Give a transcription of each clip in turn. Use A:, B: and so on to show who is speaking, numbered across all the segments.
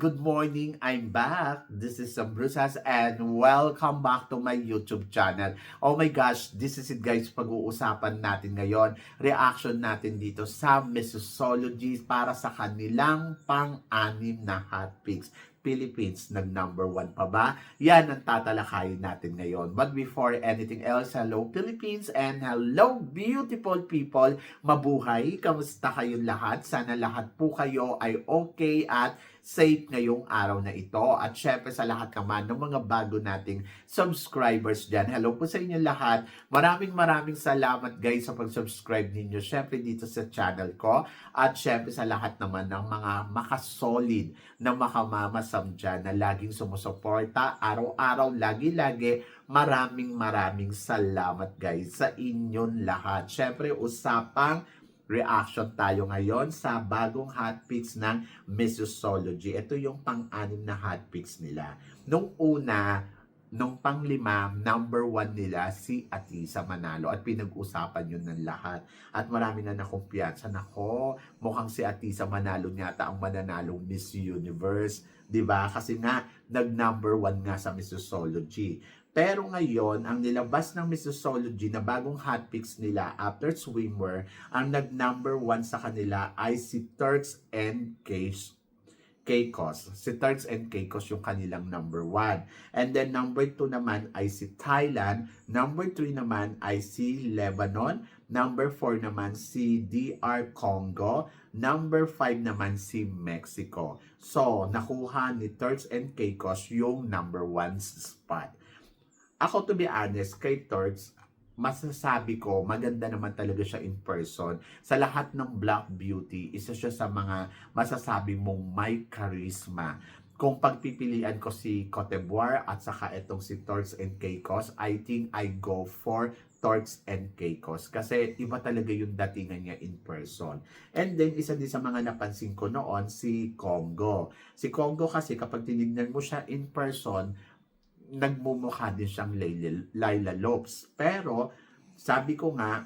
A: Good morning! I'm back. This is Sam Brusas and welcome back to my YouTube channel. Oh my gosh, this is it guys. Pag-uusapan natin ngayon, reaction natin dito sa Missology para sa kanilang pang-anim na hot picks. Philippines nag number one pa ba? Yan ang tatalakayin natin ngayon. But before anything else, hello Philippines and hello beautiful people. Mabuhay! Kamusta kayong lahat? Sana lahat po kayo ay okay at safe ngayong araw na ito. At syempre sa lahat naman ng mga bago nating subscribers dyan. Hello po sa inyo lahat. Maraming maraming salamat guys sa pag-subscribe ninyo. Syempre dito sa channel ko. At syempre sa lahat naman ng mga makasolid na makamamasam dyan na laging sumusuporta. Araw-araw, lagi-lagi. Maraming maraming salamat guys sa inyong lahat. Syempre usapang reaction tayo ngayon sa bagong hotpicks ng Missology. Ito yung pang-anim na hotpicks nila. Nung una, nung panglima, number one nila si Atisa Manalo at pinag-usapan yun ng lahat. At marami na nakumpiyansa. Nako, mukhang si Atisa Manalo yata ang mananalong Miss Universe. ba Kasi nga, nag-number one nga sa Missology. Pero ngayon, ang nilabas ng Missology na bagong hotpicks nila after swimwear, ang nag-number one sa kanila ay si Turks and Case Caicos. Si Turks and Caicos yung kanilang number one. And then number two naman ay si Thailand. Number three naman ay si Lebanon. Number four naman si DR Congo. Number five naman si Mexico. So, nakuha ni Turks and Caicos yung number one spot. Ako to be honest, kay Turks, masasabi ko, maganda naman talaga siya in person. Sa lahat ng Black Beauty, isa siya sa mga masasabi mong may charisma. Kung pagpipilian ko si Cote d'Ivoire at saka itong si Turks and Caicos, I think I go for Turks and Caicos. Kasi iba talaga yung datingan niya in person. And then, isa din sa mga napansin ko noon, si Congo. Si Congo kasi kapag tinignan mo siya in person, nagmumukha din siyang Laila Lopes. Pero, sabi ko nga,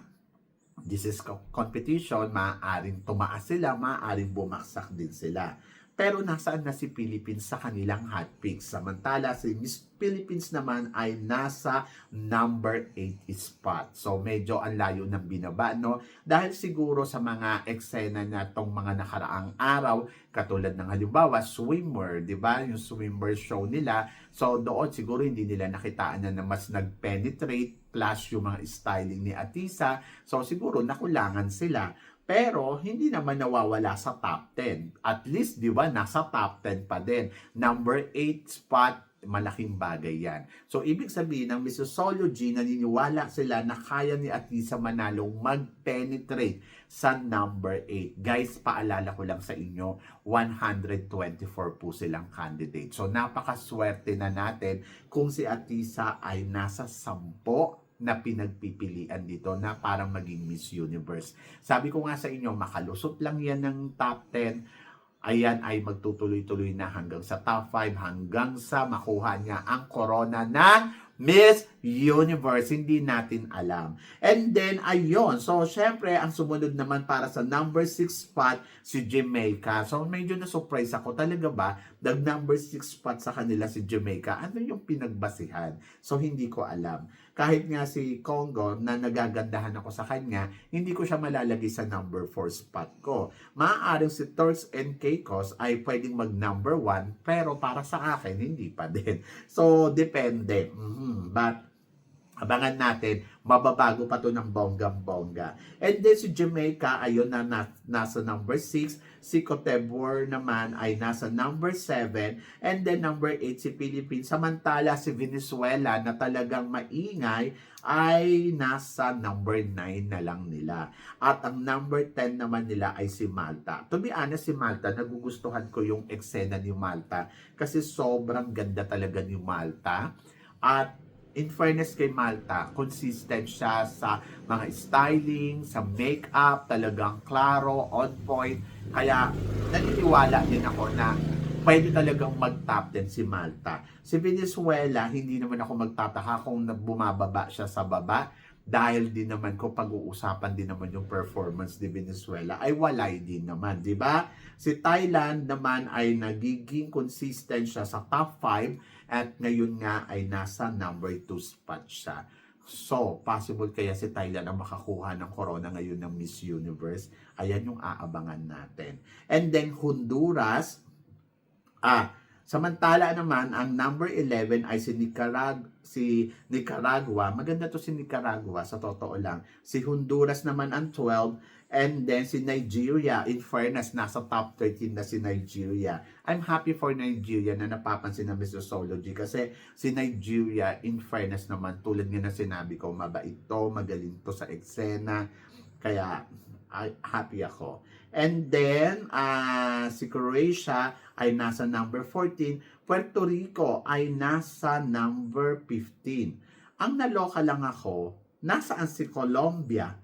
A: this is co- competition, maaaring tumaas sila, maaaring bumaksak din sila. Pero nasaan na si Philippines sa kanilang hot picks? Samantala, si Miss Philippines naman ay nasa number 8 spot. So, medyo ang layo ng binaba, no? Dahil siguro sa mga eksena na tong mga nakaraang araw, katulad ng halimbawa, swimmer, di ba? Yung swimmer show nila. So, doon siguro hindi nila nakitaan na, na mas nag-penetrate plus yung mga styling ni Atisa. So, siguro nakulangan sila. Pero hindi naman nawawala sa top 10. At least, di ba, nasa top 10 pa din. Number 8 spot, malaking bagay yan. So, ibig sabihin ng Missology, naniniwala sila na kaya ni Atisa Manalong mag-penetrate sa number 8. Guys, paalala ko lang sa inyo, 124 po silang candidate. So, napakaswerte na natin kung si Atisa ay nasa 10 na pinagpipilian dito na parang maging Miss Universe. Sabi ko nga sa inyo, makalusot lang yan ng top 10. Ayan ay magtutuloy-tuloy na hanggang sa top 5, hanggang sa makuha niya ang corona ng Miss Universe. Hindi natin alam. And then, ayun. So, syempre, ang sumunod naman para sa number 6 spot, si Jamaica. So, medyo na-surprise ako. Talaga ba? Nag number 6 spot sa kanila si Jamaica. Ano yung pinagbasihan? So, hindi ko alam. Kahit nga si Congo, na nagagandahan ako sa kanya, hindi ko siya malalagay sa number 4 spot ko. Maaaring si Turks and Caicos ay pwedeng mag number 1, pero para sa akin, hindi pa din. So, depende. Mhm. But, Abangan natin, mababago pa to ng bonggang-bongga. And then si Jamaica, ayun na, na nasa number 6. Si Cote d'Ivoire naman ay nasa number 7. And then number 8 si Philippines. Samantala si Venezuela na talagang maingay ay nasa number 9 na lang nila. At ang number 10 naman nila ay si Malta. To be honest, si Malta, nagugustuhan ko yung eksena ni Malta kasi sobrang ganda talaga ni Malta. At in fairness kay Malta, consistent siya sa mga styling, sa makeup, talagang klaro, on point. Kaya naniniwala din ako na pwede talagang mag-top 10 si Malta. Si Venezuela, hindi naman ako magtataka kung bumababa siya sa baba. dahil din naman kung pag-uusapan din naman yung performance ni Venezuela ay walay din naman, di ba? Si Thailand naman ay nagiging consistent siya sa top 5 at ngayon nga ay nasa number 2 spot siya. So, possible kaya si Thailand ang makakuha ng corona ngayon ng Miss Universe. Ayan yung aabangan natin. And then Honduras, ah, samantala naman ang number 11 ay si Nicarag si Nicaragua. Maganda to si Nicaragua sa totoo lang. Si Honduras naman ang 12 and then si Nigeria. In fairness, nasa top 13 na si Nigeria. I'm happy for Nigeria na napapansin ng Missology kasi si Nigeria, in fairness naman, tulad nga na sinabi ko, mabait to, magaling to sa eksena. Kaya, happy ako. And then, ah, si Croatia ay nasa number 14. Puerto Rico ay nasa number 15. Ang naloka lang ako, nasaan si Colombia?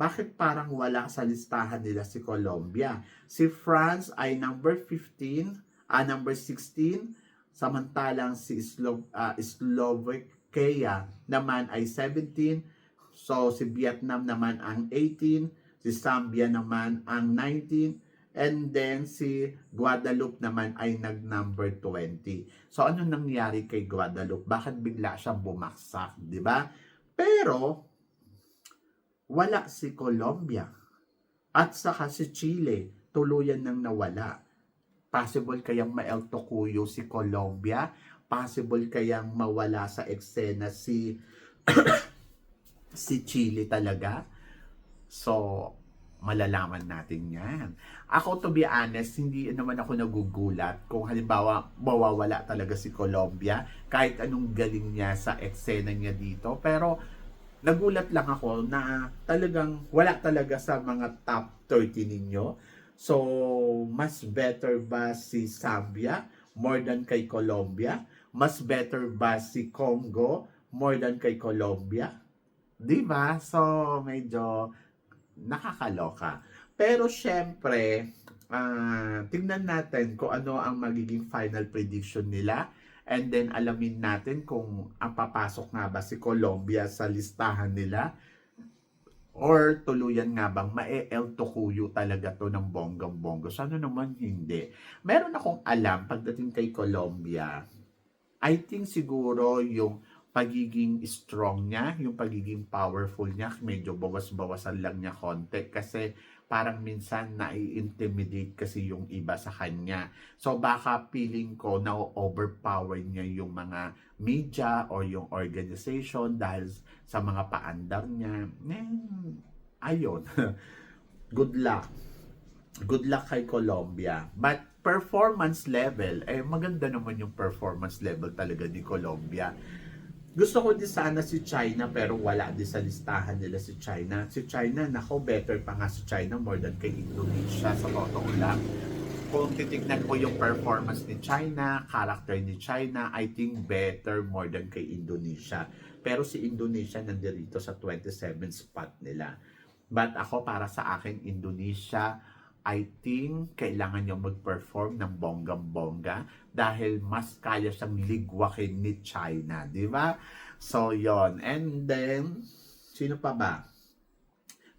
A: Bakit parang wala sa listahan nila si Colombia? Si France ay number 15, ah, number 16, samantalang si Slo- ah, Slovakia naman ay 17, so si Vietnam naman ang 18, si Zambia naman ang 19, and then si Guadeloupe naman ay nag-number 20. So ano nangyari kay Guadeloupe? Bakit bigla siya bumaksak, di ba? Pero wala si Colombia at saka si Chile tuluyan nang nawala. Possible kayang ma-El Tocuyo si Colombia? Possible kayang mawala sa eksena si si Chile talaga? So, malalaman natin yan. Ako, to be honest, hindi naman ako nagugulat kung halimbawa mawawala talaga si Colombia kahit anong galing niya sa eksena niya dito. Pero, nagulat lang ako na talagang wala talaga sa mga top 30 ninyo. So, mas better ba si Zambia more than kay Colombia? Mas better ba si Congo more than kay Colombia? Di ba? So, medyo nakakaloka. Pero syempre, ah, tingnan natin kung ano ang magiging final prediction nila. And then alamin natin kung ang papasok nga ba si Colombia sa listahan nila or tuluyan nga bang mae-El Tocuyo talaga to ng bonggang-bonggo. Sana naman hindi. Meron akong alam pagdating kay Colombia. I think siguro yung pagiging strong niya, yung pagiging powerful niya, medyo bawas-bawasan lang niya konti kasi parang minsan nai-intimidate kasi yung iba sa kanya. So baka feeling ko na overpower niya yung mga media or yung organization dahil sa mga paandar niya. Eh, ayun. Good luck. Good luck kay Colombia. But performance level, eh maganda naman yung performance level talaga ni Colombia. Gusto ko din sana si China pero wala din sa listahan nila si China. Si China, nako better pa nga si China more than kay Indonesia sa totoo lang. Kung titignan ko yung performance ni China, character ni China, I think better more than kay Indonesia. Pero si Indonesia nandirito sa 27 spot nila. But ako para sa akin, Indonesia, I think kailangan niya mag-perform ng bonggang-bongga dahil mas kaya siyang ligwakin ni China, di ba? So, yon And then, sino pa ba?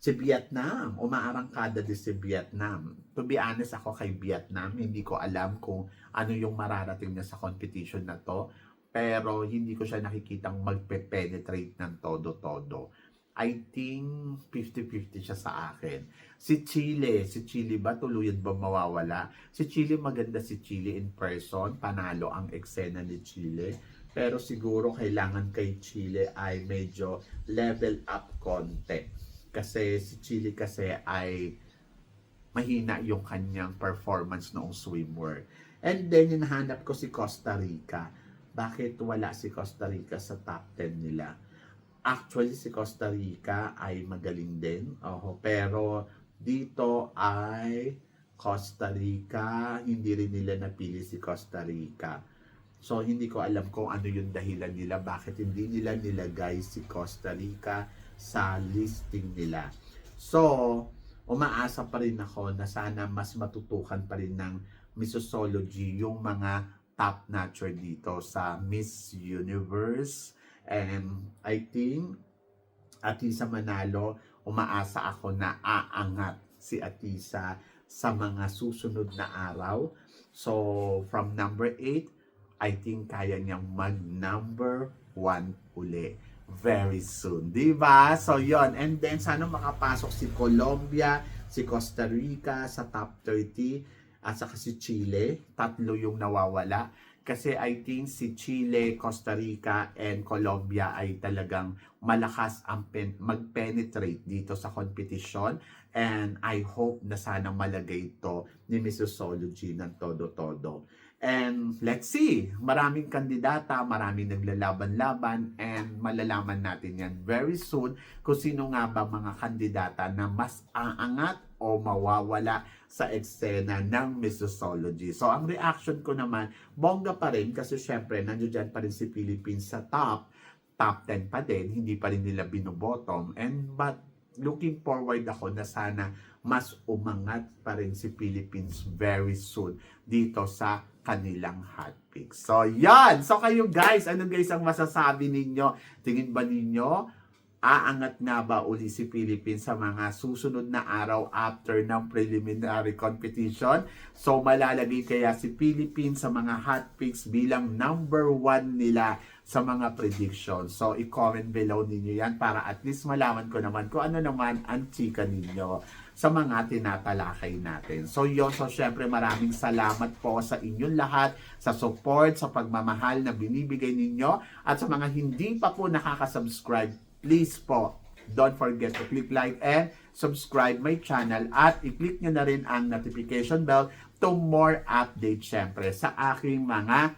A: Si Vietnam. Umaarangkada din si Vietnam. To be honest ako kay Vietnam, hindi ko alam kung ano yung mararating niya sa competition na to. Pero hindi ko siya nakikitang magpe-penetrate ng todo-todo. I think 50-50 siya sa akin. Si Chile, si Chile ba tuluyan ba mawawala? Si Chile maganda si Chile in person, panalo ang eksena ni Chile. Pero siguro kailangan kay Chile ay medyo level up konti. Kasi si Chile kasi ay mahina yung kanyang performance noong swimwear. And then hinahanap ko si Costa Rica. Bakit wala si Costa Rica sa top 10 nila? Actually, si Costa Rica ay magaling din. Oho, pero dito ay Costa Rica, hindi rin nila napili si Costa Rica. So, hindi ko alam kung ano yung dahilan nila, bakit hindi nila nilagay si Costa Rica sa listing nila. So, umaasa pa rin ako na sana mas matutukan pa rin ng Missology yung mga top notcher dito sa Miss Universe And I think Atisa Manalo, umaasa ako na aangat si Atisa sa mga susunod na araw. So, from number 8, I think kaya niyang mag number 1 uli very soon. Di ba? So, yon And then, sana makapasok si Colombia, si Costa Rica sa top 30, at saka si Chile. Tatlo yung nawawala. Kasi I think si Chile, Costa Rica, and Colombia ay talagang malakas ang pen- mag-penetrate dito sa competition. And I hope na sana malagay ito ni Mrs. Sology ng todo-todo. And let's see, maraming kandidata, maraming naglalaban-laban, and malalaman natin yan very soon kung sino nga ba mga kandidata na mas aangat o mawawala sa eksena ng Missology. So, ang reaction ko naman, bongga pa rin kasi syempre, nandiyan pa rin si Philippines sa top, top 10 pa din, hindi pa rin nila binobottom. And but looking forward ako na sana mas umangat pa rin si Philippines very soon dito sa kanilang hot picks. So, yan! So, kayo guys, ano guys ang masasabi ninyo? Tingin ba ninyo, aangat nga ba uli si Philippines sa mga susunod na araw after ng preliminary competition? So, malalagay kaya si Philippines sa mga hot picks bilang number one nila sa mga predictions. So, i-comment below ninyo yan para at least malaman ko naman kung ano naman ang chika ninyo sa mga tinatalakay natin. So yun, so syempre maraming salamat po sa inyong lahat, sa support, sa pagmamahal na binibigay ninyo, at sa mga hindi pa po nakaka-subscribe, please po, don't forget to click like and subscribe my channel at i-click nyo na rin ang notification bell to more updates syempre sa aking mga